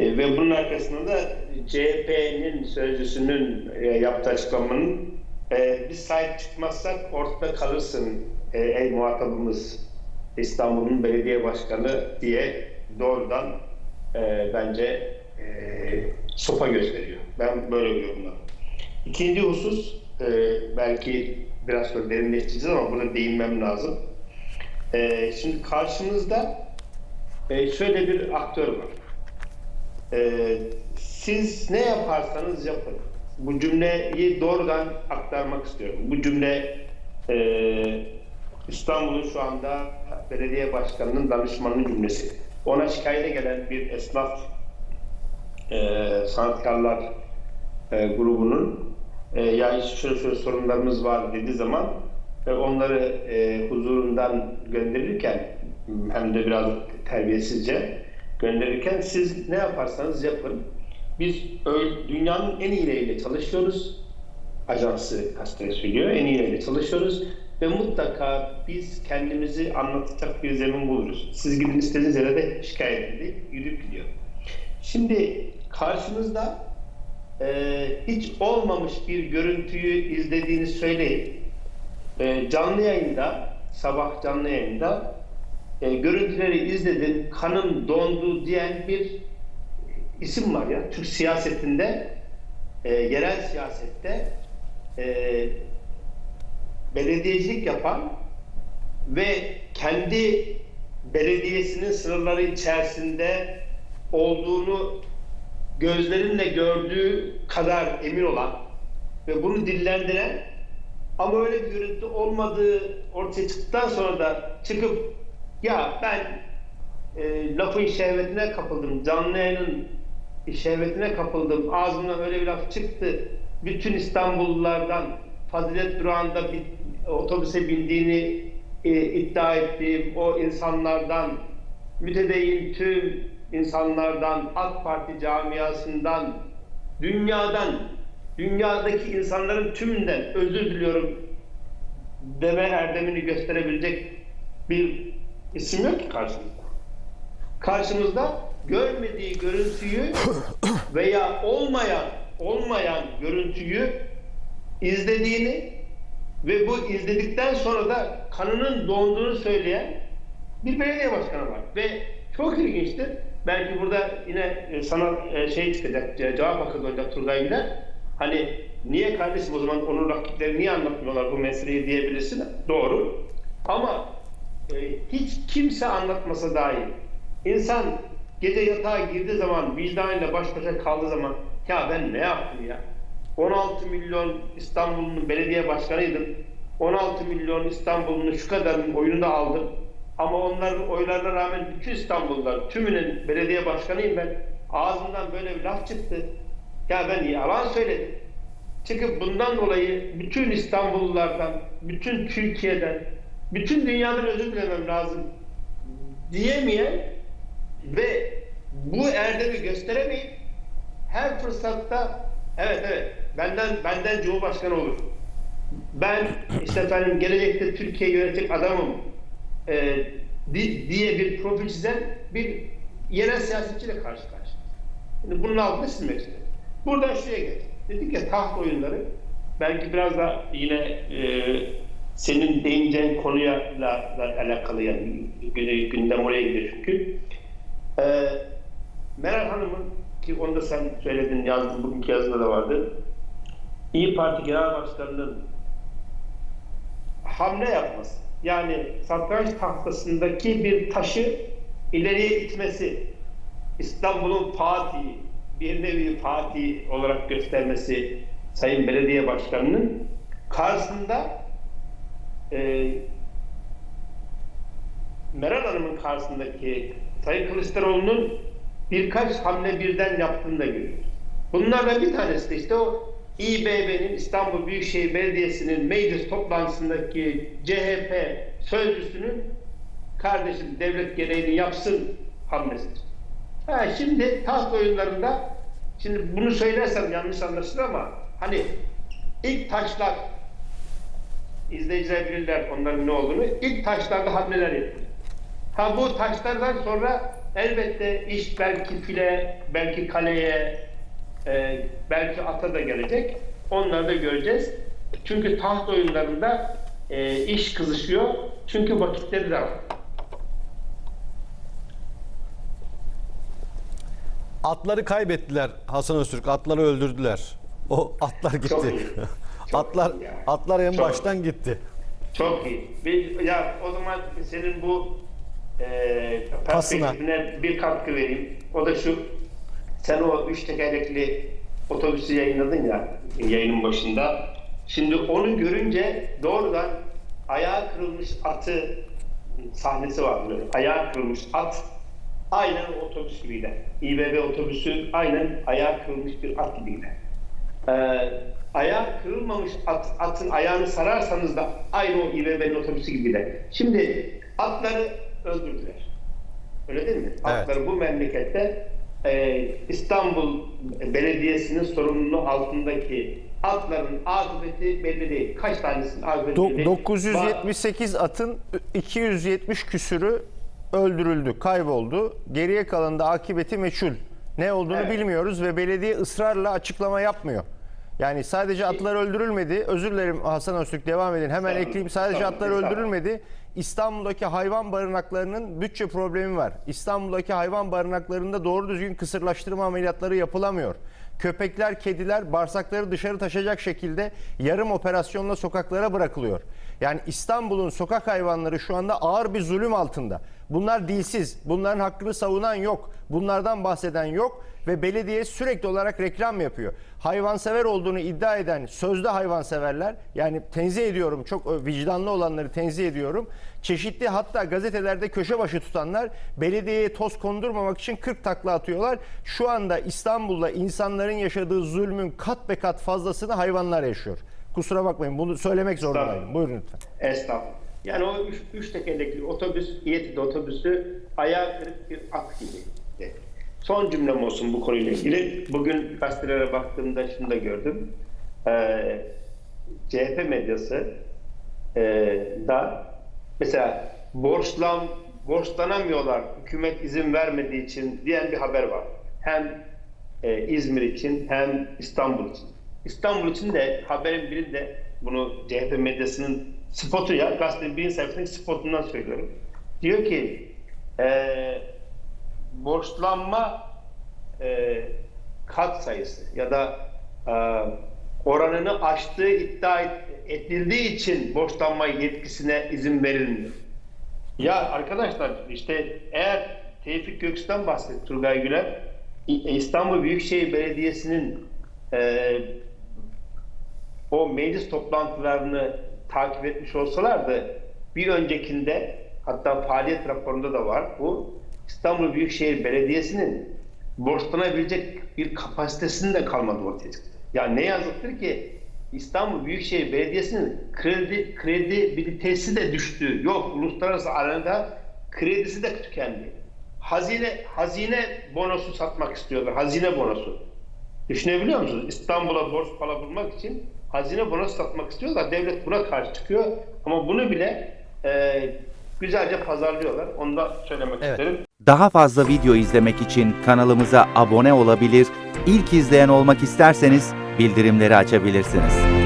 E, ve bunun arkasında da CHP'nin sözcüsünün e, yaptığı açıklamanın e, biz sahip çıkmazsak ortada kalırsın e, ey muhatabımız İstanbul'un belediye başkanı diye doğrudan e, bence e, sopa gösteriyor. Ben böyle yorumlarım. İkinci husus e, belki biraz sonra derinleştireceğiz ama burada değinmem lazım. E, şimdi karşımızda e, şöyle bir aktör var. E, siz ne yaparsanız yapın. Bu cümleyi doğrudan aktarmak istiyorum. Bu cümle e, İstanbul'un şu anda belediye başkanının danışmanının cümlesi. Ona şikayete gelen bir esnaf e, sanatkarlar e, grubunun e, ya işte şöyle şöyle sorunlarımız var dediği zaman e, onları e, huzurundan gönderirken hem de biraz terbiyesizce gönderirken siz ne yaparsanız yapın. Biz dünyanın en iyileriyle çalışıyoruz. Ajansı gazeteye söylüyor. En iyileriyle çalışıyoruz. Ve mutlaka biz kendimizi anlatacak bir zemin buluruz. Siz gidin istediğiniz yere de şikayet edin. Yürüyüp gidiyor. Şimdi karşınızda e, hiç olmamış bir görüntüyü izlediğini söyleyin. E, canlı yayında, sabah canlı yayında e, görüntüleri izledim, kanım dondu diyen bir isim var ya. Türk siyasetinde, e, yerel siyasette e, belediyecilik yapan ve kendi belediyesinin sınırları içerisinde olduğunu gözlerinle gördüğü kadar emin olan ve bunu dillendiren ama öyle bir görüntü olmadığı ortaya çıktıktan sonra da çıkıp ya ben e, lafın şehvetine kapıldım, canlı yayının şehvetine kapıldım, ağzımdan öyle bir laf çıktı. Bütün İstanbullulardan Fazilet Durağı'nda bir otobüse bindiğini e, iddia ettiğim o insanlardan, mütedeyyin tüm insanlardan, AK Parti camiasından, dünyadan, dünyadaki insanların tümünden özür diliyorum deme erdemini gösterebilecek bir isim yok ki karşımızda. Karşımızda görmediği görüntüyü veya olmayan olmayan görüntüyü izlediğini ve bu izledikten sonra da kanının donduğunu söyleyen bir belediye başkanı var. Ve çok ilginçtir. Belki burada yine e, sana e, şey çıkacak, ce- cevap hakkı olacak Turgay Güler. Hani niye kardeşim o zaman onun rakipleri niye anlatmıyorlar bu meseleyi diyebilirsin. Doğru. Ama e, hiç kimse anlatmasa dahi insan gece yatağa girdiği zaman vicdanıyla baş başa kaldığı zaman ya ben ne yaptım ya? 16 milyon İstanbul'un belediye başkanıydım. 16 milyon İstanbul'un şu kadarının oyunu da aldım. Ama onların oylarına rağmen bütün İstanbullular tümünün belediye başkanıyım ben. Ağzımdan böyle bir laf çıktı. Ya ben yalan söyledim. Çıkıp bundan dolayı bütün İstanbullulardan, bütün Türkiye'den, bütün dünyadan özür dilemem lazım diyemeyen ve bu erdemi gösteremeyip her fırsatta evet evet benden benden Cumhurbaşkanı olur. Ben işte efendim gelecekte Türkiye yönetecek adamım e, di- diye bir profil çizen bir yerel siyasetçiyle karşı karşıya. Şimdi bunun altını silmek istedim. Buradan şuraya geç. Dedik ya taht oyunları belki biraz da yine e, senin değineceğin konuyla la, la- alakalı yani gü- gündem oraya gidiyor çünkü. E, Meral Hanım'ın ki onu da sen söyledin yazdın bugünkü yazıda da vardı. İyi Parti Genel Başkanı'nın hamle yapması. Yani satranç tahtasındaki bir taşı ileriye itmesi. İstanbul'un Fatih'i, bir nevi Fatih olarak göstermesi Sayın Belediye Başkanı'nın karşısında e, Meral Hanım'ın karşısındaki Sayın Kılıçdaroğlu'nun birkaç hamle birden yaptığını da görüyoruz. Bunlardan bir tanesi de işte o İBB'nin İstanbul Büyükşehir Belediyesi'nin meclis toplantısındaki CHP sözcüsünün kardeşim devlet gereğini yapsın hamlesidir. Ha, şimdi taht oyunlarında şimdi bunu söylersem yanlış anlaşılır ama hani ilk taşlar izleyiciler bilirler onların ne olduğunu. İlk taşlarda hamleler yapılıyor. Ha bu taşlardan sonra elbette iş belki file, belki kaleye, e, belki ata da gelecek. Onları da göreceğiz. Çünkü taht oyunlarında e, iş kızışıyor. Çünkü vakitleri de var. Atları kaybettiler Hasan Öztürk. Atları öldürdüler. O atlar gitti. Çok atlar atlar en Çok. baştan gitti. Çok iyi. Bir, ya o zaman senin bu e, perspektifine bir katkı vereyim. O da şu. Sen o üç tekerlekli otobüsü yayınladın ya yayının başında. Şimdi onu görünce doğrudan ayağı kırılmış atı sahnesi var böyle. Ayağı kırılmış at aynen otobüs gibiydi. İBB otobüsü aynen ayağı kırılmış bir at gibiydi. Ee, ayağı kırılmamış at, atın ayağını sararsanız da aynı o İBB'nin otobüsü gibi de. Şimdi atları öldürdüler. Öyle değil mi? Atları bu memlekette e, İstanbul Belediyesi'nin sorumluluğu altındaki atların akıbeti belli değil. Kaç tanesinin akıbeti Do- değil. 978 atın 270 küsürü öldürüldü, kayboldu. Geriye kalan da akıbeti meçhul. Ne olduğunu Evet. bilmiyoruz ve belediye ısrarla açıklama yapmıyor. Yani sadece atlar öldürülmedi. Özür dilerim Hasan Öztürk devam edin. Hemen Estağfurullah, ekleyeyim. Sadece estağfurullah, atlar öldürülmedi. İstanbul'daki hayvan barınaklarının bütçe problemi var. İstanbul'daki hayvan barınaklarında doğru düzgün kısırlaştırma ameliyatları yapılamıyor. Köpekler, kediler bağırsakları dışarı taşıyacak şekilde yarım operasyonla sokaklara bırakılıyor. Yani İstanbul'un sokak hayvanları şu anda ağır bir zulüm altında. Bunlar dilsiz. Bunların hakkını savunan yok. Bunlardan bahseden yok ve belediye sürekli olarak reklam yapıyor. Hayvansever olduğunu iddia eden sözde hayvanseverler yani tenzih ediyorum çok e, vicdanlı olanları tenzih ediyorum. Çeşitli hatta gazetelerde köşe başı tutanlar belediyeye toz kondurmamak için 40 takla atıyorlar. Şu anda İstanbul'da insanların yaşadığı zulmün kat be kat fazlasını hayvanlar yaşıyor. Kusura bakmayın bunu söylemek zorundayım. Buyurun lütfen. Estağfurullah. Yani o üç, üç tekerlekli otobüs, İETT otobüsü ayağı kırık bir at gibiydi. Son cümlem olsun bu konuyla ilgili. Bugün gazetelere baktığımda şunu da gördüm. Ee, CHP medyası e, da mesela borçlan, borçlanamıyorlar hükümet izin vermediği için diyen bir haber var. Hem e, İzmir için hem İstanbul için. İstanbul için de haberin birinde bunu CHP medyasının spotu ya gazetenin birinci sayfasındaki spotundan söylüyorum. Diyor ki e, borçlanma e, kat sayısı ya da e, oranını aştığı iddia et- edildiği için borçlanma yetkisine izin verilmiyor. Ya arkadaşlar işte eğer Tevfik Göksu'dan bahsetti Turgay Güler, İstanbul Büyükşehir Belediyesi'nin e, o meclis toplantılarını takip etmiş olsalardı bir öncekinde hatta faaliyet raporunda da var bu İstanbul Büyükşehir Belediyesi'nin borçlanabilecek bir kapasitesinin de kalmadı ortaya çıktı. Yani ne yazıktır ki İstanbul Büyükşehir Belediyesi'nin kredi kredibilitesi de düştü. Yok uluslararası arenada kredisi de tükendi. Hazine hazine bonosu satmak istiyorlar. Hazine bonosu. Düşünebiliyor musunuz? İstanbul'a borç para bulmak için hazine bonosu satmak istiyorlar. Devlet buna karşı çıkıyor. Ama bunu bile e, güzelce pazarlıyorlar. Onu da söylemek Evet. isterim. Daha fazla video izlemek için kanalımıza abone olabilir, ilk izleyen olmak isterseniz bildirimleri açabilirsiniz.